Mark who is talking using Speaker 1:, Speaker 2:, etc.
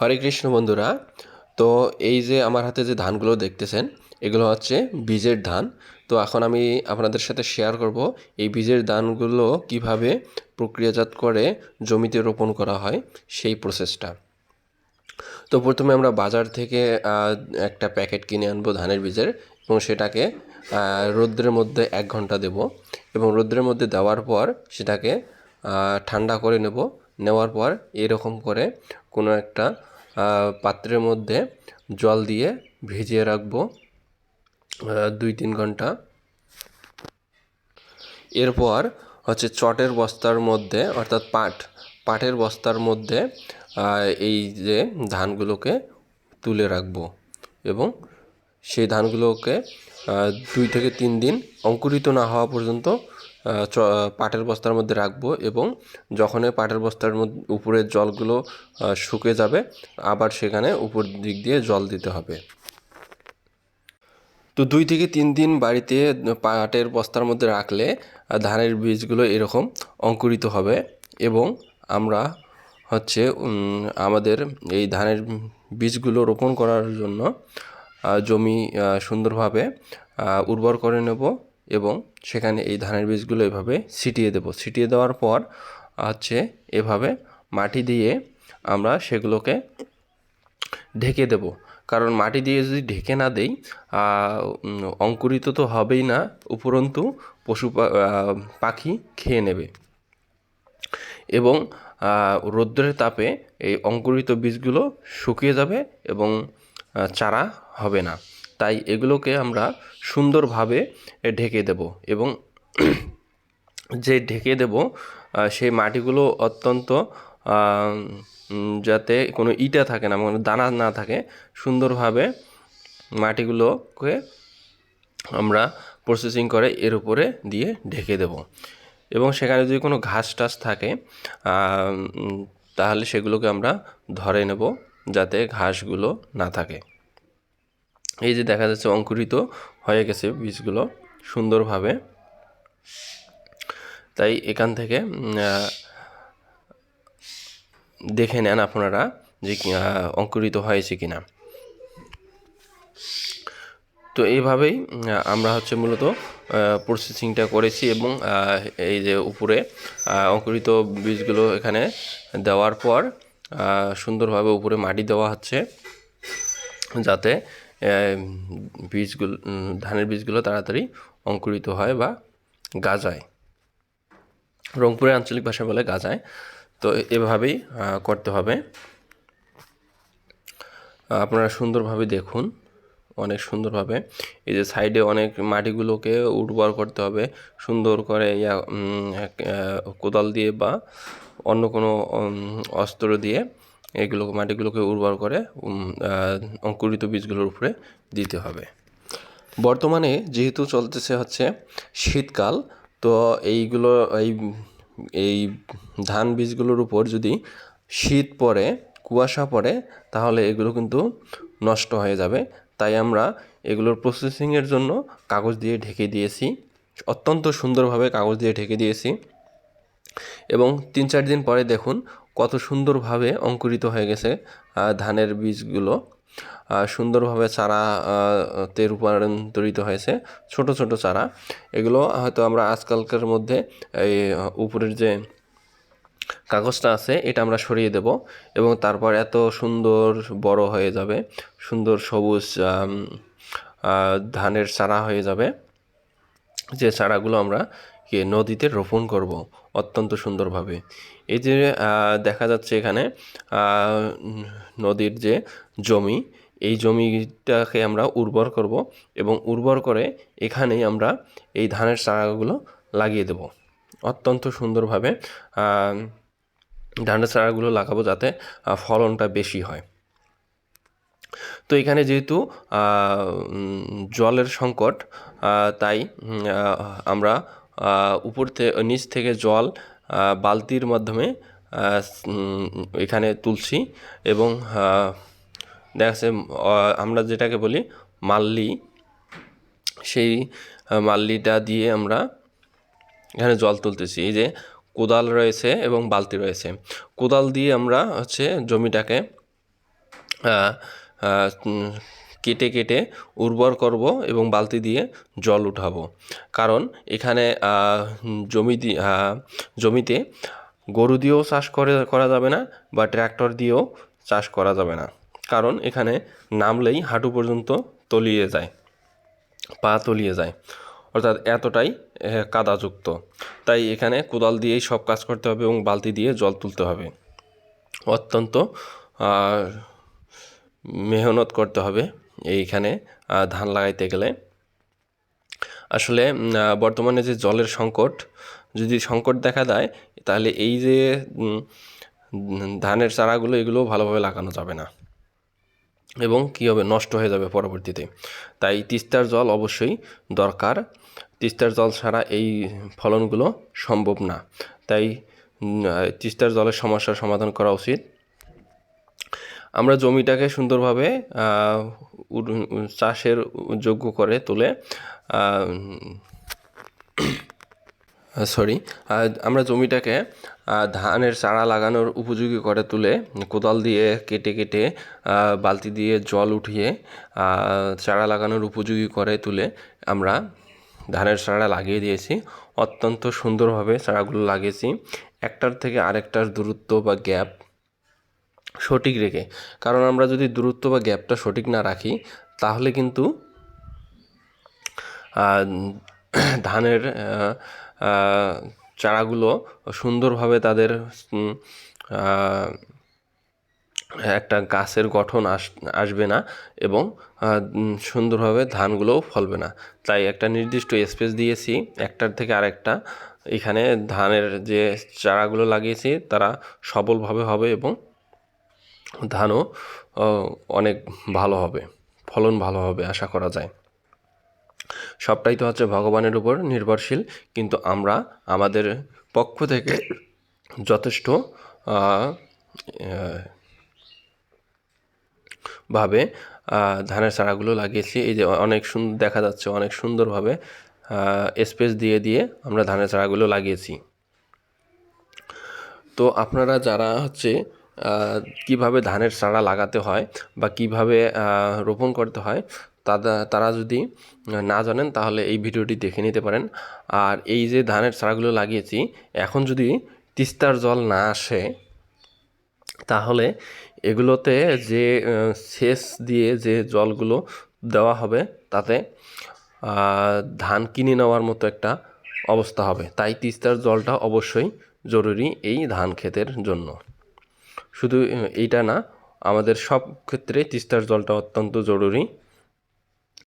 Speaker 1: হরে কৃষ্ণ বন্ধুরা, তো এই যে আমার হাতে যে ধানগুলো দেখতেছেন, এগুলো হচ্ছে বীজের ধান। তো এখন আমি আপনাদের সাথে শেয়ার করব এই বীজের ধানগুলো কীভাবে প্রক্রিয়াজাত করে জমিতে রোপণ করা হয়, সেই প্রসেসটা তো প্রথমে আমরা বাজার থেকে একটা প্যাকেট কিনে আনব ধানের বীজের এবং সেটাকে রৌদ্রের মধ্যে এক ঘণ্টা দেব এবং রৌদ্রের মধ্যে দেওয়ার পর সেটাকে ঠান্ডা করে নেব। নেওয়ার পর এরকম করে কোনো একটা পাত্রের মধ্যে জল দিয়ে ভিজিয়ে রাখব দুই তিন ঘণ্টা। এরপর হচ্ছে চটের বস্তার মধ্যে, অর্থাৎ পাট, পাটের বস্তার মধ্যে এই যে ধানগুলোকে তুলে রাখব এবং সেই ধানগুলোকে দুই থেকে তিন দিন অঙ্কুরিত না হওয়া পর্যন্ত পাটের বস্তার মধ্যে রাখব এবং যখন পাটের বস্তার মধ্যে উপরের জলগুলো শুকে যাবে, আবার সেখানে উপর দিক দিয়ে জল দিতে হবে। তো দুই থেকে তিন দিন বাড়িতে পাটের বস্তার মধ্যে রাখলে ধানের বীজগুলো এরকম অঙ্কুরিত হবে এবং আমরা হচ্ছে আমাদের এই ধানের বীজগুলো রোপণ করার জন্য জমি সুন্দরভাবে উর্বর করে নেব। এবং সেখানে এই ধানের বীজগুলো এভাবে ছিটিয়ে দেব। ছিটিয়ে দেওয়ার পর হচ্ছে এভাবে মাটি দিয়ে আমরা সেগুলোকে ঢেকে দেব। কারণ মাটি দিয়ে যদি ঢেকে না দেই অঙ্কুরিত তো হবেই না, উপরন্তু পশু পাখি খেয়ে নেবে। এবং রৌদ্রের তাপে এই অঙ্কুরিত বীজগুলো শুকিয়ে যাবে এবং চারা হবে না। তাই এগুলোকে আমরা সুন্দরভাবে ঢেকে দেব এবং যে ঢেকে দেব সেই মাটিগুলো অত্যন্ত যাতে কোনো ইটা থাকে না মানে দানা না থাকে, সুন্দরভাবে মাটিগুলোকে আমরা প্রসেসিং করে এর উপরে দিয়ে ঢেকে দেব। এবং সেখানে যদি কোনো ঘাস টাস থাকে তাহলে সেগুলোকে আমরা ধরে নেব যাতে ঘাসগুলো না থাকে। এই যে দেখা যাচ্ছে অঙ্কুরিত হয়ে গেছে বীজগুলো সুন্দরভাবে। তাই এখান থেকে দেখে নেন আপনারা যে অঙ্কুরিত হয়েছে কিনা। তো এইভাবেই আমরা হচ্ছে মূলত প্রসেসিংটা করেছি এবং এই যে উপরে অঙ্কুরিত বীজগুলো এখানে দেওয়ার পর সুন্দরভাবে উপরে মাটি দেওয়া হচ্ছে যাতে বীজগুলো ধানের বীজগুলো তাড়াতাড়ি অঙ্কুরিত হয় বা গাজায়। রংপুরের আঞ্চলিক ভাষা বলে গাজায়। তো এভাবেই করতে হবে। আপনারা সুন্দরভাবে দেখুন, অনেক সুন্দরভাবে। এই যে সাইডে অনেক মাটিগুলোকে উর্বর করতে হবে, সুন্দর করে ইয়া কোদাল দিয়ে বা অন্য কোনো অস্ত্র দিয়ে। এগুলো মাটিগুলোকে উর্বর করে অঙ্কুরিত বীজগুলোর উপরে দিতে হবে। বর্তমানে যেহেতু চলতেছে হচ্ছে শীতকাল, তো এইগুলো, এই এই ধান বীজগুলোর উপর যদি শীত পড়ে, কুয়াশা পড়ে, তাহলে এগুলো কিন্তু নষ্ট হয়ে যাবে। তাই আমরা এগুলোর প্রসেসিংয়ের জন্য কাগজ দিয়ে ঢেকে দিয়েছি। অত্যন্ত সুন্দরভাবে কাগজ দিয়ে ঢেকে দিয়েছি। এবং তিন চার দিন পরে দেখুন কত সুন্দরভাবে অঙ্কুরিত হয়ে গেছে ধানের বীজগুলো। সুন্দরভাবে চারা তে রূপান্তরিত হয়েছে, ছোট ছোট চারা। এগুলো হয়তো আমরা আজকালকার মধ্যে এই উপরের যে কাগজটা আছে, এটা আমরা সরিয়ে দেব এবং তারপর এত সুন্দর বড় হয়ে যাবে, সুন্দর সবুজ ধানের চারা হয়ে যাবে। যে চারাগুলো আমরা নদীতে রোপণ করব অত্যন্ত সুন্দরভাবে। এই যে দেখা যাচ্ছে এখানে নদীর যে জমি, এই জমিটাকে আমরা উর্বর করব এবং উর্বর করে এখানেই আমরা এই ধানের চারাগুলো লাগিয়ে দেব। অত্যন্ত সুন্দরভাবে ধানের চারাগুলো লাগাবো যাতে ফলনটা বেশি হয়। তো এখানে যেহেতু জলের সংকট তাই আমরা উপর থেকে নিচ থেকে জল বালতির মাধ্যমে এখানে তুলছি এবং দেখা যাচ্ছে আমরা যেটাকে বলি মাল্লি, সেই মাল্লিটা দিয়ে আমরা এখানে জল তুলতেছি। এই যে কোদাল রয়েছে এবং বালতি রয়েছে। কোদাল দিয়ে আমরা হচ্ছে জমিটাকে কেটে কেটে উর্বর করব এবং বালতি দিয়ে জল উঠাবো। কারণ এখানে জমি জমিতে গরু দিয়েও চাষ করে, করা যাবে না বা ট্র্যাক্টর দিয়েও চাষ করা যাবে না। কারণ এখানে নামলেই হাঁটু পর্যন্ত তলিয়ে যায়, পা তলিয়ে যায়। অর্থাৎ এতটাই কাদাযুক্ত। তাই এখানে কোদাল দিয়েই সব কাজ করতে হবে এবং বালতি দিয়ে জল তুলতে হবে। অত্যন্ত মেহনত করতে হবে। এইখানে ধান লাগাইতে গেলে। আসলে বর্তমানে যে জলের সংকট, যদি সংকট দেখা দেয়, তাহলে এই যে ধানের চারাগুলো এগুলো ভালোভাবে লাগানো যাবে না। এবং কী হবে? নষ্ট হয়ে যাবে পরবর্তীতে। তাই তিস্তার জল অবশ্যই দরকার। তিস্তার জল ছাড়া এই ফলনগুলো সম্ভব না। তাই তিস্তার জলের সমস্যার সমাধান করা উচিত। আমরা জমিটাকে সুন্দরভাবে চাষের যোগ্য করে তুলে সরি আমরা জমিটাকে ধানের চারা লাগানোর উপযোগী করে তুলে, কোদাল দিয়ে কেটে কেটে বালতি দিয়ে জল উঠিয়ে চারা লাগানোর উপযোগী করে তুলে আমরা ধানের চারা লাগিয়ে দিয়েছি। অত্যন্ত সুন্দরভাবে চারাগুলো লাগিয়েছি। একটার থেকে আরেকটার দূরত্ব বা গ্যাপ সঠিক রেখে। কারণ আমরা যদি দূরত্ব বা গ্যাপটা সঠিক না রাখি, তাহলে কিন্তু ধানের চারাগুলো সুন্দরভাবে তাদের একটা গাছের গঠন আস, আসবে না এবং সুন্দরভাবে ধানগুলোও ফলবে না। তাই একটা নির্দিষ্ট স্পেস দিয়েছি, একটার থেকে আরেকটা। এখানে ধানের যে চারাগুলো লাগিয়েছি, তারা সবলভাবে হবে এবং ধানও অনেক ভালো হবে, ফলন ভালো হবে আশা করা যায়। সবটাই তো হচ্ছে ভগবানের উপর নির্ভরশীল, কিন্তু আমরা আমাদের পক্ষ থেকে যথেষ্ট ভাবে ধানের চারাগুলো লাগিয়েছি। এই যে অনেক সুন্দর দেখা যাচ্ছে অনেক সুন্দরভাবে স্পেস দিয়ে দিয়ে আমরা ধানের চারাগুলো লাগিয়েছি। তো আপনারা যারা হচ্ছে কীভাবে ধানের চারা লাগাতে হয় বা কীভাবে রোপণ করতে হয় তারা তারা যদি না জানেন তাহলে এই ভিডিওটি দেখে নিতে পারেন। আর এই যে ধানের চারাগুলো লাগিয়েছি, এখন যদি তিস্তার জল না আসে, তাহলে এগুলোতে যে সেচ দিয়ে যে জলগুলো দেওয়া হবে, তাতে ধান কিনে নেওয়ার মতো একটা অবস্থা হবে। তাই তিস্তার জলটা অবশ্যই জরুরি এই ধান ক্ষেতের জন্য। শুধু এইটা না আমাদের সব ক্ষেত্রে তিস্তার জলটা অত্যন্ত জরুরি।